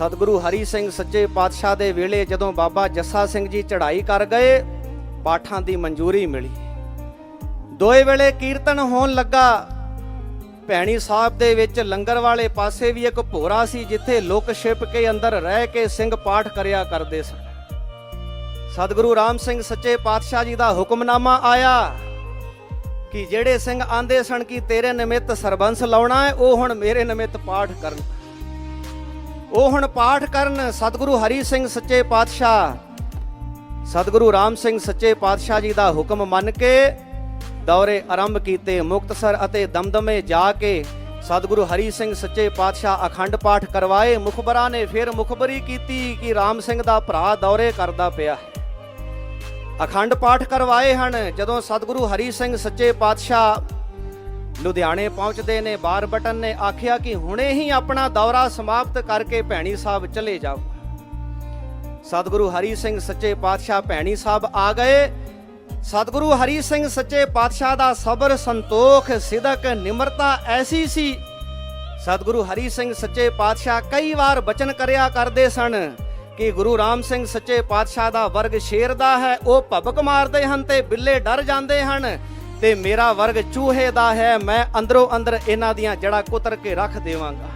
ਸਤਿਗੁਰੂ ਹਰੀ ਸਿੰਘ ਸੱਚੇ ਪਾਤਸ਼ਾਹ ਦੇ ਵੇਲੇ ਜਦੋਂ ਬਾਬਾ ਜੱਸਾ ਸਿੰਘ ਜੀ ਚੜ੍ਹਾਈ ਕਰ ਗਏ, ਪਾਠਾਂ ਦੀ ਮਨਜ਼ੂਰੀ ਮਿਲੀ। ਦੋਏ ਵੇਲੇ ਕੀਰਤਨ ਹੋਣ ਲੱਗਾ। ਭੈਣੀ ਸਾਹਿਬ ਦੇ ਵਿੱਚ ਲੰਗਰ ਵਾਲੇ ਪਾਸੇ ਵੀ ਇੱਕ ਭੋਰਾ ਸੀ ਜਿੱਥੇ ਲੁਕ ਛਿਪ ਕੇ ਅੰਦਰ ਰਹਿ ਕੇ ਸਿੰਘ ਪਾਠ ਕਰਿਆ ਕਰਦੇ ਸਨ। ਸਤਿਗੁਰੂ ਰਾਮ ਸਿੰਘ ਸੱਚੇ ਪਾਤਸ਼ਾਹ ਜੀ ਦਾ ਹੁਕਮਨਾਮਾ ਆਇਆ ਕਿ ਜਿਹੜੇ ਸਿੰਘ ਆਂਦੇ ਸਨ ਕਿ ਤੇਰੇ ਨਿਮਿਤ ਸਰਬੰਸ ਲਾਉਣਾ ਹੈ, ਉਹ ਹੁਣ ਮੇਰੇ ਨਿਮਿਤ ਪਾਠ ਕਰਨ। ਉਹ ਹੁਣ ਪਾਠ ਕਰਨ ਸਤਿਗੁਰੂ ਹਰੀ ਸਿੰਘ ਸੱਚੇ ਪਾਤਸ਼ਾਹ। ਸਤਿਗੁਰੂ ਰਾਮ ਸਿੰਘ ਸੱਚੇ ਪਾਤਸ਼ਾਹ ਜੀ ਦਾ ਹੁਕਮ ਮੰਨ ਕੇ ਦੌਰੇ ਆਰੰਭ ਕੀਤੇ ਮੁਕਤਸਰ ਅਤੇ ਦਮਦਮੇ ਜਾ ਕੇ ਸਤਿਗੁਰੂ ਹਰੀ ਸਿੰਘ ਸੱਚੇ ਪਾਤਸ਼ਾਹ ਅਖੰਡ ਪਾਠ ਕਰਵਾਏ। ਮੁਖਬਰਾਂ ਨੇ ਫਿਰ ਮੁਖਬਰੀ ਕੀਤੀ ਕਿ ਰਾਮ ਸਿੰਘ ਦਾ ਭਰਾ ਦੌਰੇ ਕਰਦਾ ਪਿਆ ਹੈ। ਅਖੰਡ ਪਾਠ ਕਰਵਾਏ ਹਨ। ਜਦੋਂ ਸਤਿਗੁਰੂ ਹਰੀ ਸਿੰਘ ਸੱਚੇ ਪਾਤਸ਼ਾਹ ਲੁਧਿਆਣੇ ਪਹੁੰਚਦੇ ਨੇ, ਬਾਰ ਬਟਨ ਨੇ ਆਖਿਆ ਕਿ ਹੁਣੇ ਹੀ ਆਪਣਾ ਦੌਰਾ ਸਮਾਪਤ ਕਰਕੇ ਭੈਣੀ ਸਾਹਿਬ ਚਲੇ ਜਾਓ। ਸਤਿਗੁਰੂ ਹਰੀ ਸਿੰਘ ਸੱਚੇ ਪਾਤਸ਼ਾਹ ਭੈਣੀ ਸਾਹਿਬ ਆ ਗਏ। ਸਤਿਗੁਰੂ ਹਰੀ ਸਿੰਘ ਸੱਚੇ ਪਾਤਸ਼ਾਹ ਦਾ ਸਬਰ, ਸੰਤੋਖ, ਸਿਦਕ, ਨਿਮਰਤਾ ਐਸੀ ਸੀ। ਸਤਿਗੁਰੂ ਹਰੀ ਸਿੰਘ ਸੱਚੇ ਪਾਤਸ਼ਾਹ ਕਈ ਵਾਰ ਬਚਨ ਕਰਿਆ ਕਰਦੇ ਸਨ ਕਿ ਗੁਰੂ ਰਾਮ ਸਿੰਘ ਸੱਚੇ ਪਾਤਸ਼ਾਹ ਦਾ ਵਰਗ ਸ਼ੇਰ ਦਾ ਹੈ, ਉਹ ਭਬਕ ਮਾਰਦੇ ਹਨ ਤੇ ਬਿੱਲੇ ਡਰ ਜਾਂਦੇ ਹਨ। ਤੇ ਮੇਰਾ ਵਰਗ ਚੂਹੇ ਦਾ ਹੈ, ਮੈਂ ਅੰਦਰੋਂ ਅੰਦਰ ਇਹਨਾਂ ਦੀਆਂ ਜੜ੍ਹਾਂ ਕੁਤਰ ਕੇ ਰੱਖ ਦੇਵਾਂਗਾ।